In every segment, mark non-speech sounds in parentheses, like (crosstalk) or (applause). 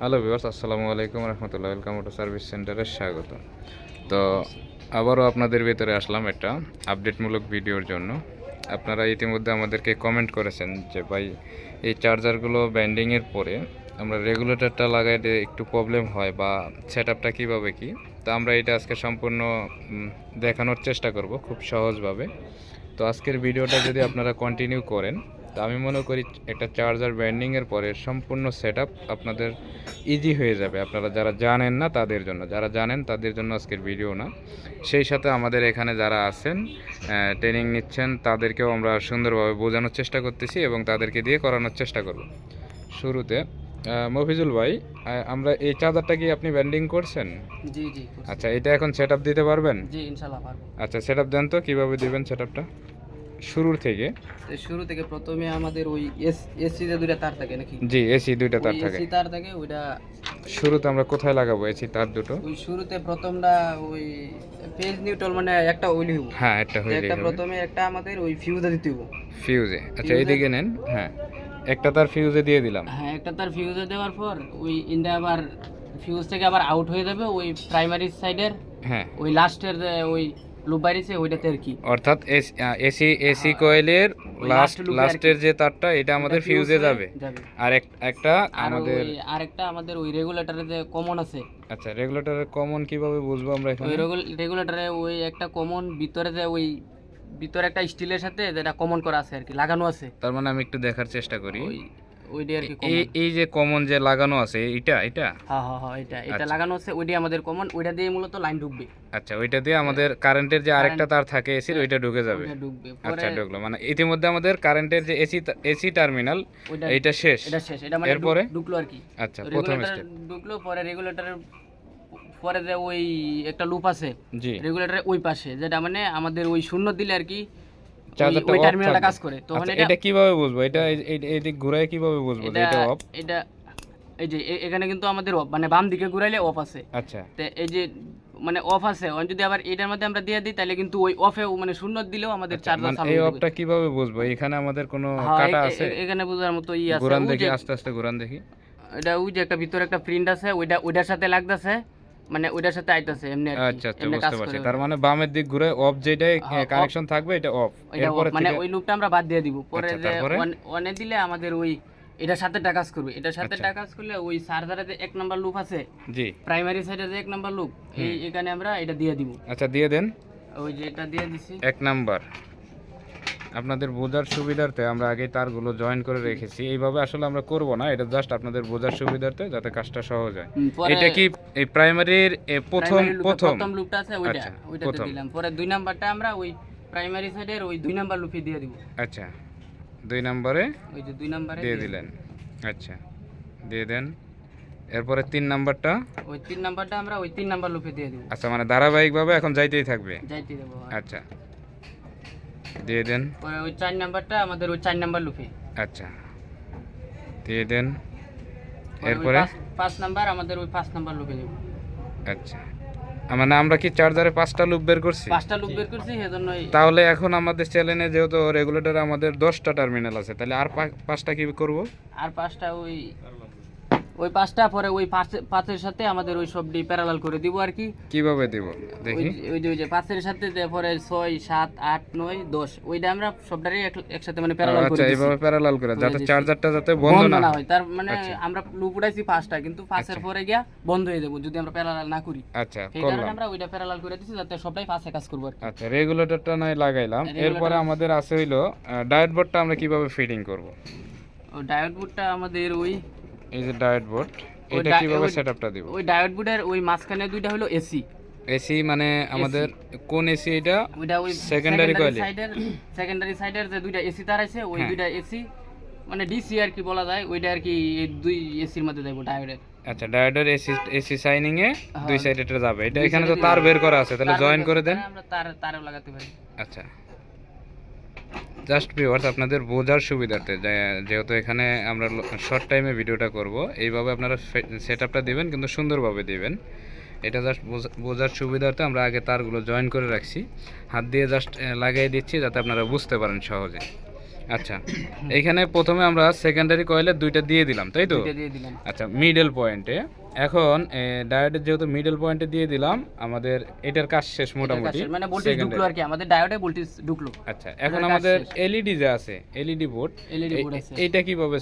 Hello viewers, আসসালামু আলাইকুম রহমতুল্লাহ, welcome to service সেন্টারে স্বাগত। তো আবারও আপনাদের ভিতরে আসলাম একটা আপডেটমূলক ভিডিওর জন্য। আপনারা ইতিমধ্যে আমাদেরকে কমেন্ট করেছেন যে, ভাই, এই চার্জারগুলো ব্যান্ডিংয়ের পরে আমরা রেগুলেটরটা লাগাইতে একটু প্রবলেম হয় বা সেট আপটা কীভাবে কী? তো আমরা এটা আজকে সম্পূর্ণ দেখানোর চেষ্টা করব খুব সহজভাবে। তো আজকের ভিডিওটা যদি আপনারা কন্টিনিউ করেন তো আমি মনে করি একটা চার্জার ব্যান্ডিংয়ের পরে সম্পূর্ণ সেট আপনাদের ইজি হয়ে যাবে। আপনারা যারা জানেন না তাদের জন্য। যারা জানেন তাদের জন্য আজকের ভিডিও না। সেই সাথে আমাদের এখানে যারা আছেন ট্রেনিং নিচ্ছেন তাদেরকেও আমরা সুন্দরভাবে বোঝানোর চেষ্টা করতেছি এবং তাদেরকে দিয়ে করানোর চেষ্টা করব। শুরুতে মফিজুল ভাই আমরা এই চার্জারটা কি আপনি ব্যান্ডিং করছেন? জি জি আচ্ছা এটা এখন সেট দিতে পারবেন? জি ইনশাল্লাহ পারব। আচ্ছা সেট দেন তো কীভাবে দিবেন সেট শুরুর থেকে? শুরু থেকে প্রথমে আমাদের ওই এস যে দুইটা তার থাকে নাকি? জি এসি দুইটা তার থাকে। এসি তার থাকে ওইটা শুরুতে আমরা কোথায় লাগাবো এসি তার দুটো? ওই শুরুতে প্রথমটা ওই পেজ নিউট্রাল মানে একটা ওইলি হইব। হ্যাঁ একটা হয়ে একটা প্রথমে একটা আমাদের ওই ফিউজে দিতে হইব। ফিউজে। আচ্ছা এইদিকে নেন। হ্যাঁ। একটা তার ফিউজে দিয়ে দিলাম। হ্যাঁ একটা তার ফিউজে দেওয়ার পর ওই ইন্ডা আবার ফিউজ থেকে আবার আউট হয়ে যাবে ওই প্রাইমারি সাইডের। হ্যাঁ। ওই লাস্টের ওই লুপ বাইরেছে ওইটাতে আর কি। অর্থাৎ এসি এসি কয়েলের লাস্ট আর। লাস্টের যে তারটা এটা আমাদের ফিউজে যাবে। আর এক- একটা আর আমাদের ওই আরেকটা আমাদের ওই রেগুলেটরের যে কমন আছে। আচ্ছা রেগুলেটরের কমন কীভাবে বুঝব আমরা এখানে? ওই রেগুলেটরে ওই একটা কমন ভিতরে যে ওই ভিতরে একটা স্টিলের সাথে যেটা কমন করা আছে আর কি লাগানো আছে। তার মানে আমি একটু দেখার চেষ্টা করি। ওই আর কি এই এই যে কমন যে লাগানো আছে এটা এটা হ্যাঁ হ্যাঁ হ্যাঁ এটা এটা। লাগানো আছে ওইটাই আমাদের কমন ওইটা দিয়ে মূলত লাইন ঢুকবে। আচ্ছা ওইটা দিয়ে আমাদের কারেন্টের যে আরেকটা তার থাকে এসির ওইটা ঢুকে যাবে। ঢুকবে। আচ্ছা ঢুকলো। মানে ইতিমধ্যে আমাদের কারেন্টের যে এসি এসি টার্মিনাল এইটা শেষ। এটা শেষ। এটা মানে এরপরে? ঢুকলো আর কি। আচ্ছা প্রথম স্টেপ ঢুকলো পরে রেগুলেটরের পরে যে ওই একটা লুপ আছে রেগুলেটরের ওই পাশে যেটা মানে আমাদের ওই শূন্য দিলে আর কি চার্জারটা ওই টার্মিনালটা কাজ করে। তখন আচ্ছা, এটা কীভাবে বুঝব? এটা এই- দিক ঘুরায় কীভাবে বুঝব এটা অফ এটা এই যে এখানে কিন্তু আমাদের মানে বাম দিকে ঘুরাইলে অফ আছে। আচ্ছা। তো এই যে মানে অফ আছে। ওই যদি আবার এটার মধ্যে আমরা দিয়ে দিই তাহলে কিন্তু ওই অফে মানে শূন্য দিলেও আমাদের চার্জার মানে চালু এই অফটা কীভাবে বুঝব? এখানে আমাদের কোনো হ্যাঁ, কাটা আছে? এখানে বোঝার মতো ই আছে। ঘুরান দেখি আস্তে আস্তে ঘুরান দেখি। এটা ওই যে একটা ভিতরে একটা প্রিন্ট আছে ওইটা ওইটার সাথে লাগতেছে। মানে ওইটার সাথে আইতাছে এমনি আচ্ছা আচ্ছা বুঝতে পারছি। তার মানে বামের দিক ঘুরে অফ হ্যাঁ, কানেকশন থাকবে এটা অফ এরপরে মানে ওই লুপটা আমরা বাদ দিয়ে দিব। পরে আচ্ছা, যে অনে দিলে আমাদের ওই এটার সাথে কাজ করবে। এটার সাথে আচ্ছা। কাজ করলে ওই চার্জারে যে এক নাম্বার লুপ আছে জি। প্রাইমারি সাইডে যে এক নাম্বার লুপ এই এখানে আমরা এটা দিয়ে দিব। আচ্ছা দিয়ে দেন। ওই যে এটা দিয়ে দিছি। এক নাম্বার আপনাদের বোঝার সুবিধার্থে আমরা আগে তারগুলো জয়েন করে রেখেছি। এইভাবে আসলে আমরা করব না এটা জাস্ট আপনাদের বোঝার সুবিধার্থে যাতে কাজটা সহজ হয়। এটা কি এই প্রাইমারির প্রথম প্রথম? প্রথম লুপটা আছে ওইটা আচ্ছা, ওইটাতে দিলাম। পরে দুই নাম্বারটা আমরা ওই প্রাইমারি সাইডের ওই দুই নাম্বার লুপে দিয়ে দিব। আচ্ছা দুই নম্বরে ওই যে দুই নাম্বারে দিয়ে দিলেন। আচ্ছা দিয়ে দেন। এরপরে তিন নাম্বারটা? ওই তিন নাম্বারটা আমরা ওই তিন নাম্বার লুপে দিয়ে দিব। আচ্ছা মানে ধারাবাহিকভাবে এখন যাইতেই থাকবে। যাইতে দেবো আচ্ছা দিয়ে দেন। পরে ওই চার নাম্বারটা আমাদের ওই চার নাম্বার লুপে। আচ্ছা। দিয়ে দেন। এরপরে? পাঁচ- নাম্বার আমাদের ওই পাঁচ নাম্বার লুপে দিব আচ্ছা। মানে আমরা কি চার্জারে পাঁচটা লুপ বের করছি? পাঁচটা লুপ বের করছি সেজন্য তাহলে এখন আমাদের চ্যানেলে যেহেতু রেগুলেটরে আমাদের দশটা টার্মিনাল আছে তাহলে আর পাঁচটা কি করব? আর পাঁচটা ওই ওই পাঁচটা পরে ওই পাঁচে- পাঁচের সাথে আমাদের ওই সবটি প্যারালাল করে দিব আর কি। কীভাবে দিব? দেখি। ওই যে ওই যে পাঁচের সাথে পরে ছয় সাত আট নয় দশ ওইটা আমরা সবটারই একসাথে মানে প্যারালাল করে আচ্ছা এইভাবে প্যারালাল করে যাতে চার্জারটা যাতে বন্ধ না হয়। তার মানে আচ্ছা। আমরা লুপ উঠাইছি পাঁচটা কিন্তু পাঁচের পরে গিয়া বন্ধ হয়ে যাব যদি আমরা প্যারালাল না করি। আচ্ছা করলাম। আমরা ওইটা প্যারালাল করে দিছি যাতে সবটাই পাশে কাজ করব। আচ্ছা রেগুলেটরটা নয় লাগাইলাম। এরপরে আমাদের আছে হইল ডায়েট বোর্ডটা আমরা কীভাবে ফিটিং করব? ডায়োড বুটটা আমাদের ওই এই যে ডায়েট বোর্ড এটা কীভাবে সেটআপটা দিব? ওই ডায়োড বুটের ওই মাঝখানে দুইটা হলো এসি। এসি মানে আমাদের কোন এসি এটা? ওইটা ওই এ? সাইডের সেকেন্ডারি সাইডের যে দুইটা এসি তার আছে ওই হ্যাঁ। দুইটা এসি মানে ডিসি আর কি বলা যায় ওইটা আর কি এই দুই এসির মধ্যে যাব ডায়োডের। আচ্ছা ডায়োডের এসি এসি সাইনিং এ দুই হ্যাঁ। সাইডে এটা যাবে। এটা এখানে তো তার বের করা আছে তাহলে জয়েন করে দেন। আমরা তার তারও লাগাতে পারি। আচ্ছা। জাস্ট ভিউয়ার্স আপনাদের বোঝার সুবিধার্থে যেহেতু এখানে আমরা শর্ট টাইমে ভিডিওটা করব এইভাবে আপনারা সেট আপটা দিবেন কিন্তু সুন্দরভাবে দিবেন। এটা জাস্ট বোঝার সুবিধার্থে আমরা আগে তারগুলো জয়েন করে রাখছি। হাত দিয়ে জাস্ট লাগিয়ে দিচ্ছি যাতে আপনারা বুঝতে পারেন সহজে। আচ্ছা (coughs) এখানে প্রথমে আমরা সেকেন্ডারি কয়েলের দুইটা দিয়ে দিলাম তাই তো? দিলাম। আচ্ছা মিডল পয়েন্টে এখন ডায়োডের যেহেতু মিডল পয়েন্টে দিয়ে দিলাম আমাদের এটার কাজ শেষ মোটামুটি মানে ভোল্টেজ ঢুকলো আর কি আমাদের ডায়োডে ভোল্টেজ ঢুকলো। আচ্ছা এখন আমাদের এলইডি যে আছে এলইডি বোর্ড LED board আছে। এইটা কীভাবে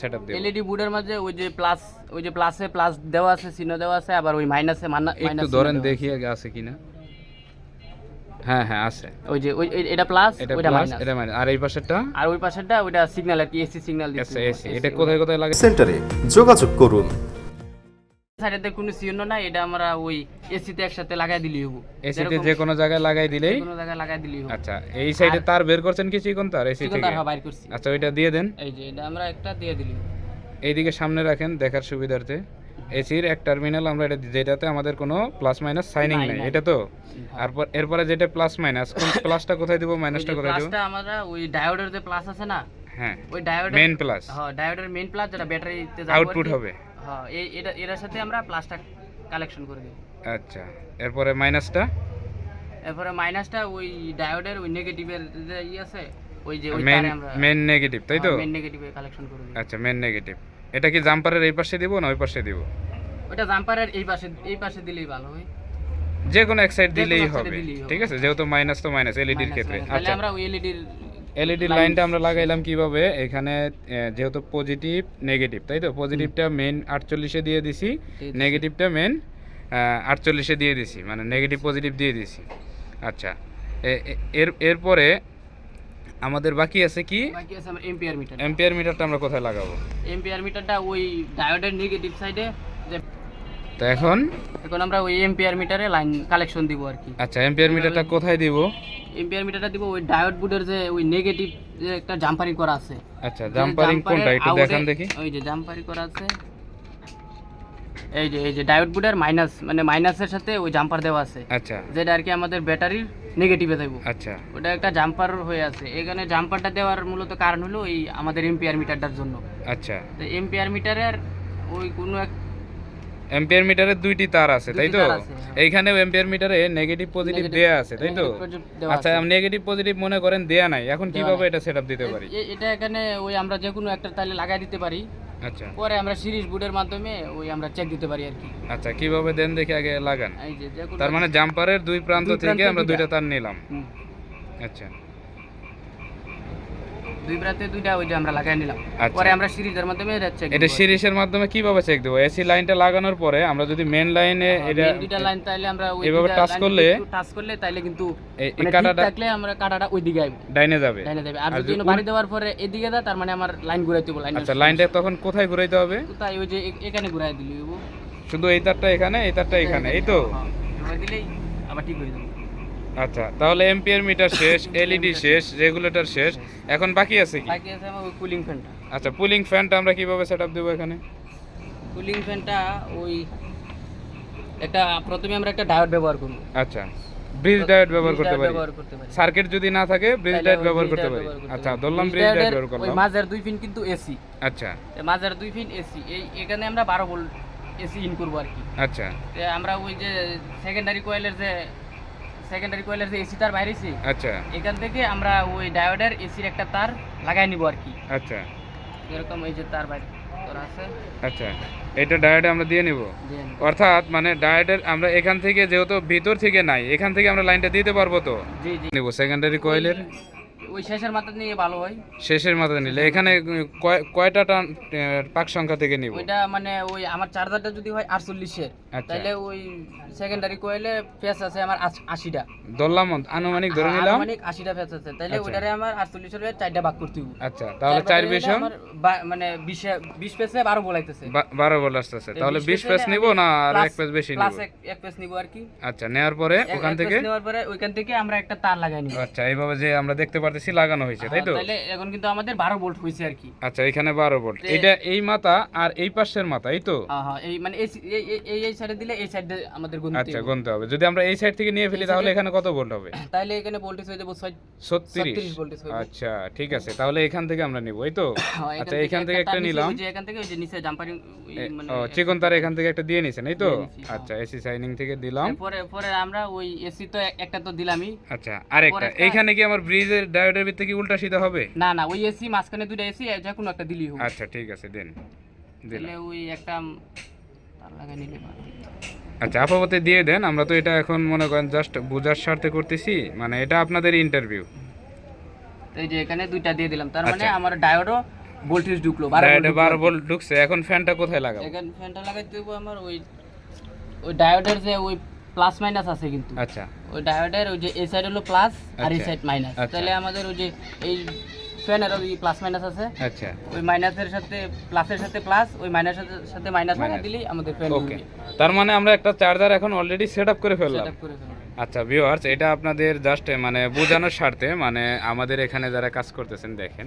সেটআপ দেব? এলইডি বোর্ডের মাঝে ওই যে প্লাস ওই যে প্লাসে প্লাস দেওয়া আছে চিহ্ন দেওয়া আছে আবার ওই মাইনাসে মাইনাস একটু ধরেন দেখি আগে আছে কিনা। হ্যাঁ হ্যাঁ আছে। ওই যে ওই এটা প্লাস এটা ওইটা মাইনাস এটা মাইনাস আর এই পাশেরটা? আর ওই পাশেরটা ওইটা সিগন্যাল আর কি এসি সিগন্যাল আচ্ছা দিচ্ছে এসি এটা কোথায় কোথায় লাগে সেন্টারে যোগাযোগ করুন। সাইডে কোনো চিহ্ন না এটা আমরা ওই এসিতে একসাথে লাগাই দিলেই হব। এসিতে যে কোনো জায়গায় লাগাই দিলেই? কোনো জায়গায় লাগাই দিলেই হব। আচ্ছা এই সাইডে তার বের করছেন কি চিকন তার এসি থেকে? তার হ্যাঁ বাইর করছি। আচ্ছা ওইটা দিয়ে দেন। এই যে এটা আমরা একটা দিয়ে দিলি এইদিকে সামনে রাখেন দেখার সুবিধার্থে। এসির এক টার্মিনাল আমরা এটা যেটাতে আমাদের কোনো প্লাস মাইনাস সাইনিং নাই, নাই নাই। এটা তো? আর এরপরে যেটা প্লাস মাইনাস কোন প্লাসটা কোথায় দিব মাইনাসটা কোথায় দিব? প্লাসটা আমরা ওই ডায়োডের যে প্লাস আছে না হ্যাঁ ওই ডায়োডের মেন প্লাস হ্যাঁ ডায়োডের মেইন প্লাস যেটা ব্যাটারিতে যাবে আউটপুট হবে। হ্যাঁ এটা এটার সাথে আমরা প্লাসটা কালেকশন করে দিই আচ্ছা এরপরে মাইনাসটা এরপরে মাইনাসটা ওই ডায়োডের ওই নেগেটিভের যে ই আছে ওই যে ওই তারে আমরা মেন নেগেটিভ তাই তো? মেন নেগেটিভে কালেকশন করে দিই আচ্ছা মেন নেগেটিভ এটা কি জাম্পারের এই পাশে দিব না ওই পাশে দিব? ওটা জাম্পারের এই পাশে এই পাশে দিলেই ভালো হয়। যে কোনো এক সাইড দিলেই হবে। ঠিক আছে যেহেতু মাইনাস তো মাইনাস এলইডির Minus, ক্ষেত্রে। আচ্ছা। আমরা ওই এলইডির এলইডি লাইনটা আমরা লাগাইলাম কীভাবে? এখানে যেহেতু পজিটিভ নেগেটিভ তাই তো? পজিটিভটা মেন আটচল্লিশে দিয়ে দিছি। নেগেটিভটা মেন আটচল্লিশে দিয়ে দিছি মানে নেগেটিভ পজিটিভ দিয়ে দিছি। আচ্ছা এর এরপরে আমাদের বাকি আছে কি? বাকি আছে আমার এম্পিয়ার মিটার এম্পিয়ার মিটারটা আমরা কোথায় লাগাবো? এম্পিয়ার মিটারটা ওই ডায়োডের নেগেটিভ সাইডে যে তো এখন? এখন আমরা ওই এম্পিয়ার মিটারে লাইন কালেকশন দিব আর কি। আচ্ছা এম্পিয়ার মিটারটা কোথায় দিব? এম্পিয়ার মিটারটা দিব ওই ডায়োড বুডের যে ওই নেগেটিভ যে একটা জাম্পারিং করা আছে। আচ্ছা জাম্পারিং কোনটা? একটু দেখান দেখি। ওই যে জাম্পারিং করা আছে। এই যে এই যে ডায়োড বুডের মাইনাস মানে মাইনাসের সাথে ওই জাম্পার দেওয়া আছে। আচ্ছা। যেটা আর কি আমাদের ব্যাটারির নেগেটিভে দেবো। আচ্ছা। ওটা একটা জাম্পার হয়ে আছে। এখানে জাম্পারটা দেওয়ার মূলত কারণ হলো এই আমাদের এম্পিয়ার মিটারটার জন্য। আচ্ছা। তো এম্পিয়ার মিটারের ওই কোনো এক এম্পিয়ার মিটারের দুইটি তার আছে তাই তো। এইখানে এম্পিয়ার মিটারে নেগেটিভ পজিটিভ দেয়া আছে তাই তো? আচ্ছা। নেগেটিভ পজিটিভ মনে করেন দেয়া নাই এখন কীভাবে। এটা সেটআপ দিতে পারি? এটা এখানে ওই আমরা যে কোনো একটা তাহলে লাগাই দিতে পারি। আচ্ছা। পরে আমরা সিরিজ বুটের মাধ্যমে ওই আমরা চেক দিতে পারি আর কি। আচ্ছা কীভাবে দেন দেখে আগে লাগান। এই যে যে তার মানে জাম্পারের দুই প্রান্ত থেকে আমরা দুইটা। তার নিলাম। আচ্ছা। দুই প্রান্তে দুইটা ওই যে আমরা লাগাই নিলাম। আচ্ছা। পরে আমরা সিরিজের মাধ্যমে এটা চেক এটা সিরিজের মাধ্যমে কীভাবে চেক দেবো? এসি লাইনটা লাগানোর পরে আমরা যদি মেন লাইনে এটা দুইটা লাইন তাইলে আমরা এভাবে line করলে- টাচ করলে তাইলে কিন্তু এই- মানে কাঁটাটা- থাকলে আমরা কাটাটা ওই দিকে আইব। ডাইনে যাবে। লাইনে দেবে আর যদি বাড়ি দেওয়ার পরে এদিকে দেয় তার মানে আমার লাইন ঘুরাইতে হবে লাইন আচ্ছা লাইনটা তখন কোথায় ঘুরাইতে হবে? তাই ওই যে এখানে ঘুরাই দিলি শুধু এই তারটা এখানে এই তারটা এখানে এই তো? হ্যাঁ, ঘুরাই দিলেই আবার ঠিক হয়ে যাবে। আচ্ছা তাহলে এম্পিয়ার মিটার শেষ (laughs) এলইডি শেষ রেগুলেটর শেষ। এখন বাকি আছে কি? বাকি আছে আমার কুলিং ফ্যানটা আচ্ছা পুলিং ফ্যানটা আমরা কীভাবে সেটআপ দেবো এখানে? কুলিং ফ্যানটা ওই একটা প্রথমে আমরা একটা ডায়োড ব্যবহার করব। আচ্ছা ব্রিজ ডায়োড ব্যবহার করতে পারি। সার্কিট যদি না থাকে ব্রিজ ডায়োড ব্যবহার করতে পারি। আচ্ছা পারি। ধরলাম ব্রিজ ডায়োড ব্যবহার ওই করলাম মাঝের দুই পিন কিন্তু এসি আচ্ছা। মাঝের দুই পিন এসি এই এখানে আমরা বারো ভোল্ট এসি ইন করব আর কি। আচ্ছা। আমরা ওই যে সেকেন্ডারি কয়েলের যে সেকেন্ডারি কয়েলের যে এসি তার বাইরেছি আচ্ছা। এখান থেকে আমরা ওই ডায়োডের এসির একটা তার লাগাই নিব আর কি। আচ্ছা। এরকম এই যে তার বাইরে তোর আছে। আচ্ছা। এটা ডায়োডে আমরা দিয়ে নিব? অর্থাৎ মানে ডায়োডের আমরা এখান থেকে যেহেতু ভিতর থেকে নাই এখান থেকে আমরা লাইনটা দিতে পারব তো? জি জি। নিব সেকেন্ডারি কয়েলের ওই শেষের মাথা নিয়ে ভালো হয়। শেষের মাথায় নিলে। এখানে কয়- কয়টা টান পাক সংখ্যা থেকে নিব? ওইটা মানে ওই আমার চার্জারটা যদি হয় আটচল্লিশের। তাহলে ওই সেকেন্ডারি কোয়েলে ফেস আছে আমার আশ- আশিটা। ধরলাম আনুমানিক ধরে নিলাম। আনুমানিক আশিটা ফেস আছে। তাহলে আচ্ছা। ওইটারে আমার আটচল্লিশের চারটা ভাগ করতে হবে আচ্ছা তাহলে চার মানে বিশে বিশ পেসে বারো বারো বল আসতেছে। তাহলে বিশ নিব না আর এক পেজ বেশি নিব? এক পেস নিব আর কি। আচ্ছা নেওয়ার পরে ওখান থেকে? নেওয়ার পরে ওইখান থেকে আমরা একটা তার লাগাই নিব। আচ্ছা এইভাবে যে আমরা দেখতে পারতেছি লাগানো হয়েছে তাই তো? তাহলে এখন কিন্তু আমাদের বারো ভোল্ট হয়েছে আর কি। আচ্ছা এখানে বারো ভোল্ট তে- এটা এই মাথা আর এই পাশের মাথা এই তো? হ্যাঁ হ্যাঁ এই মানে এই এই সাইডে দিলে এই সাইডে আমাদের গুনতে আচ্ছা গুনতে হবে। যদি আমরা এই সাইড থেকে নিয়ে ফেলি তাহলে এখানে কত ভোল্ট হবে? তাহলে এখানে ভোল্টেজ হয়ে যাবে ছয় ছত্রিশ। 36 voltage হবে। আচ্ছা ঠিক আছে তাহলে এখান থেকে আমরা নিব এই তো? হ্যাঁ, আচ্ছা এখান থেকে একটা নিলাম। যে এখান থেকে ওই যে নিচে জাম্পারিং এ- ও চিকন তার এখান থেকে একটা দিয়ে নিছেন এই তো? হ্যাঁ। আচ্ছা এসি সাইনিং থেকে দিলাম। পরে পরে আমরা ওই এসি তো একটা তো দিলামই। আচ্ছা আরেকটা এইখানে কি আমার ব্রিজের ডায়োড ডায়োডের ভিতরে কি উল্টা সিধা হবে? না না ওই এসি মাঝখানে দুটো এসি যে কোনো একটা দিলেই হবে। আচ্ছা ঠিক আছে দেন। দিলে দিলাম। ওই একটা। আচ্ছা আপাতত দিয়ে দেন আমরা তো এটা এখন মনে করেন জাস্ট বোঝার স্বার্থে করতেছি মানে এটা আপনাদের ইন্টারভিউ এই যে এখানে দুইটা দিয়ে দিলাম তার মানে আচ্ছা। আমার ডায়োডও ভোল্টেজ ঢুকলো বারো ডায়োডে volt বারো ঢুকলো। ভোল্ট ঢুকছে এখন ফ্যানটা কোথায় লাগাবো এখানে ফ্যানটা লাগাই দেবো আমার ওই ওই ডায়োডের যে ওই প্লাস মাইনাস আছে কিন্তু আচ্ছা ওই ডায়োডের ওই যে এই সাইড হলো প্লাস আর এই। Side minus. তাহলে আমাদের ওই যে এই ফ্যানের ওই প্লাস মাইনাস আছে। আচ্ছা। ওই মাইনাসের সাথে প্লাসের সাথে প্লাস ওই মাইনাসের সাথে মাইনাস লাগা Minus। দিলেই আমাদের ফ্যান ওকে তার মানে আমরা একটা চার্জার এখন অলরেডি সেট আপ করে ফেললাম। সেটআপ করে ফেলব আচ্ছা ভিউয়ার্স এটা আপনাদের জাস্ট মানে বোঝানোর স্বার্থে মানে আমাদের এখানে যারা কাজ করতেছেন দেখেন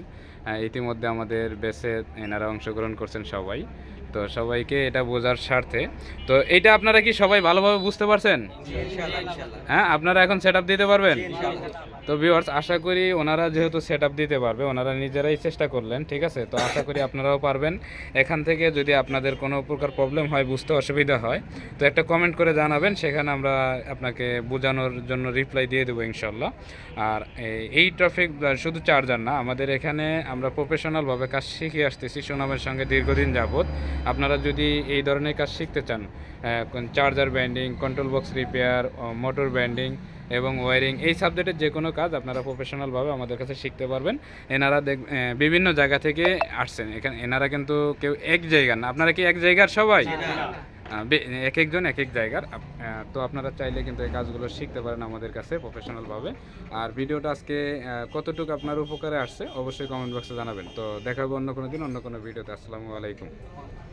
ইতিমধ্যে আমাদের বেসে এনারা অংশগ্রহণ করছেন সবাই। তো সবাইকে এটা বোঝার স্বার্থে। তো এটা আপনারা কি সবাই ভালোভাবে বুঝতে পারছেন? হ্যাঁ আপনারা এখন সেট দিতে পারবেন? তো ভিউয়ার্স আশা করি ওনারা যেহেতু সেট দিতে পারবে, ওনারা নিজেরাই চেষ্টা করলেন, ঠিক আছে? তো আশা করি আপনারাও পারবেন। এখান থেকে যদি আপনাদের কোনো প্রকার প্রবলেম হয়, বুঝতে অসুবিধা হয়, তো একটা কমেন্ট করে জানাবেন, সেখানে আমরা আপনাকে বোঝানোর জন্য রিপ্লাই দিয়ে দেবো ইনশাল্লাহ আর এই- ট্রাফিক শুধু চার্জার না, আমাদের এখানে আমরা প্রফেশনালভাবে কাজ শিখে আসতেছি, সুনামের সঙ্গে দীর্ঘদিন যাবৎ। আপনারা যদি এই ধরনের কাজ শিখতে চান charger winding control box repair motor winding এবং ওয়ারিং এই সাবজেক্টের যে কোনো কাজ আপনারা প্রফেশনালভাবে আমাদের কাছে শিখতে পারবেন। এনারা দেখ বিভিন্ন জায়গা থেকে আসছেন। এখানে এনারা কিন্তু কেউ এক জায়গার না। আপনারা কি এক জায়গার সবাই? এক একজন এক এক জায়গার। তো আপনারা চাইলে কিন্তু এই কাজগুলো শিখতে পারেন আমাদের কাছে প্রফেশনালভাবে আর ভিডিওটা আজকে কতটুকু আপনার উপকারে আসছে অবশ্যই কমেন্ট বক্সে জানাবেন। তো দেখা হবে অন্য কোনো দিন অন্য কোনো ভিডিওতে। আসসালামু আলাইকুম।